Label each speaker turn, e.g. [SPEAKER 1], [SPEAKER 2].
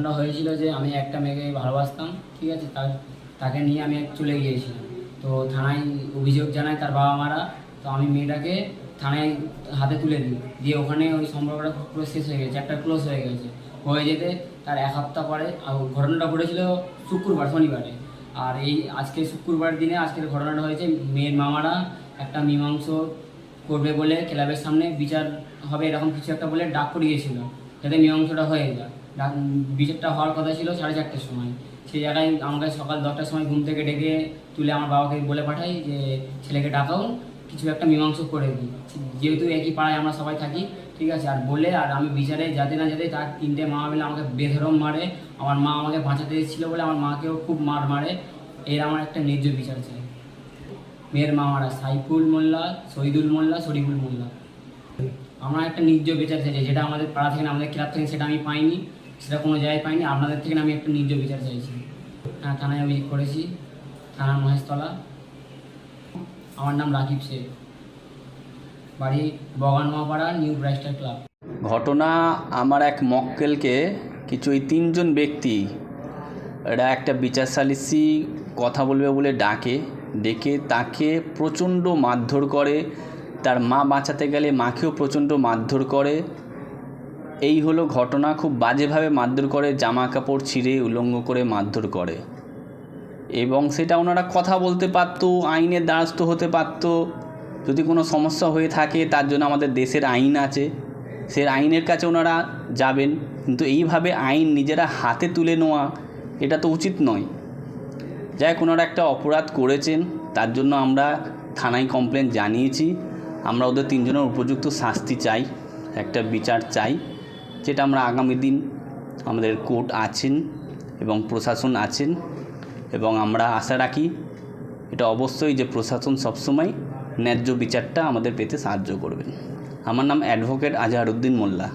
[SPEAKER 1] ঘটনা হয়েছিল যে আমি একটা মেয়েকে ভালোবাসতাম, ঠিক আছে? তার, তাকে নিয়ে আমি চলে গিয়েছিলাম। তো থানায় অভিযোগ জানায় তার বাবা মারা তো আমি মেয়েটাকে থানায় হাতে তুলে দিই। দিয়ে ওখানে ওই সম্পর্কটা পুরো শেষ হয়ে গেছে, একটা ক্লোজ হয়ে গেছে। হয়ে যেতে তার এক সপ্তাহ পরে ঘটনাটা ঘটেছিল শুক্রবার, শনিবারে। আর এই আজকে শুক্রবার দিনে আজকের ঘটনাটা হয়েছে, মেয়ের মামারা একটা মীমাংস করবে বলে ক্লাবের সামনে বিচার হবে এরকম কিছু একটা বলে ডাক করিয়েছিল। যাতে মীমাংসটা হয়ে যায়। বিচারটা হওয়ার কথা ছিল, সাড়ে চারটের সময়। সেই জায়গায় আমাকে সকাল দশটার সময় ঘুম থেকে ডেকে তুলে আমার বাবাকে বলে পাঠাই যে, ছেলেকে ডাকাও কিছু একটা মীমাংস করে দিই। যেহেতু একই পাড়ায় আমরা সবাই থাকি, ঠিক আছে? আর বলে, আর আমি বিচারে যাতে না যেতে তার তিনটে মা মিলে আমাকে বেধরম মারে। আমার মা আমাকে বাঁচাতে এসেছিল বলে আমার মাকেও খুব মার মারে। এর আমার একটা ন্যায্য বিচার চাই। মেয়ের মামারা সাইফুল মোল্লা, শহীদুল মোল্লা, শরীফুল মোল্লা। আমরা একটা নির্জ বিচার চাইছি, যেটা আমাদের পাড়া থেকে আমাদের ক্লাব থেকে সেটা আমি পাইনি, সেটা কোনো জায়গায় পাইনি, আপনাদের থেকে আমি একটা নির্জ বিচার চাইছি। হ্যাঁ থানায় অভিযোগ করেছি থানা মহেশতলা। আমার নাম রাকিব শেখ। বাড়ি বগানমাপাড়া নিউ ব্রাইস্টার ক্লাব।
[SPEAKER 2] ঘটনা আমার এক মক্কেলকে কিছু ওই তিনজন ব্যক্তি, এরা একটা বিচার সালিসি, কথা বলবে বলে ডাকে, ডেকে তাকে প্রচণ্ড মারধর করে তার মা বাঁচাতে গেলে মাকেও প্রচণ্ড মারধর করে। এই হলো ঘটনা, খুব বাজেভাবে মারধর করে, জামা কাপড় ছিঁড়ে উলঙ্গ করে মারধর করে। এবং সেটা ওনারা কথা বলতে পারতো আইনের দ্বারস্থ হতে পারতো। যদি কোনো সমস্যা হয়ে থাকে, তার জন্য আমাদের দেশের আইন আছে। সে আইনের কাছে ওনারা যাবেন, কিন্তু এইভাবে আইন নিজেরা হাতে তুলে নেওয়া, এটা তো উচিত নয়। যাই ওনারা একটা অপরাধ করেছেন, তার জন্য আমরা থানায় কমপ্লেন জানিয়েছি। আমরা ওদের তিনজনের উপযুক্ত শাস্তি চাই, একটা বিচার চাই, যেটা আমরা আগামী দিন আমাদের কোর্ট আছেন এবং প্রশাসন আছেন এবং আমরা আশা রাখি এটা অবশ্যই যে প্রশাসন সবসময় ন্যায্য বিচারটা আমাদের পেতে সাহায্য করবেন আমার নাম অ্যাডভোকেট আজহারউদ্দিন মোল্লা।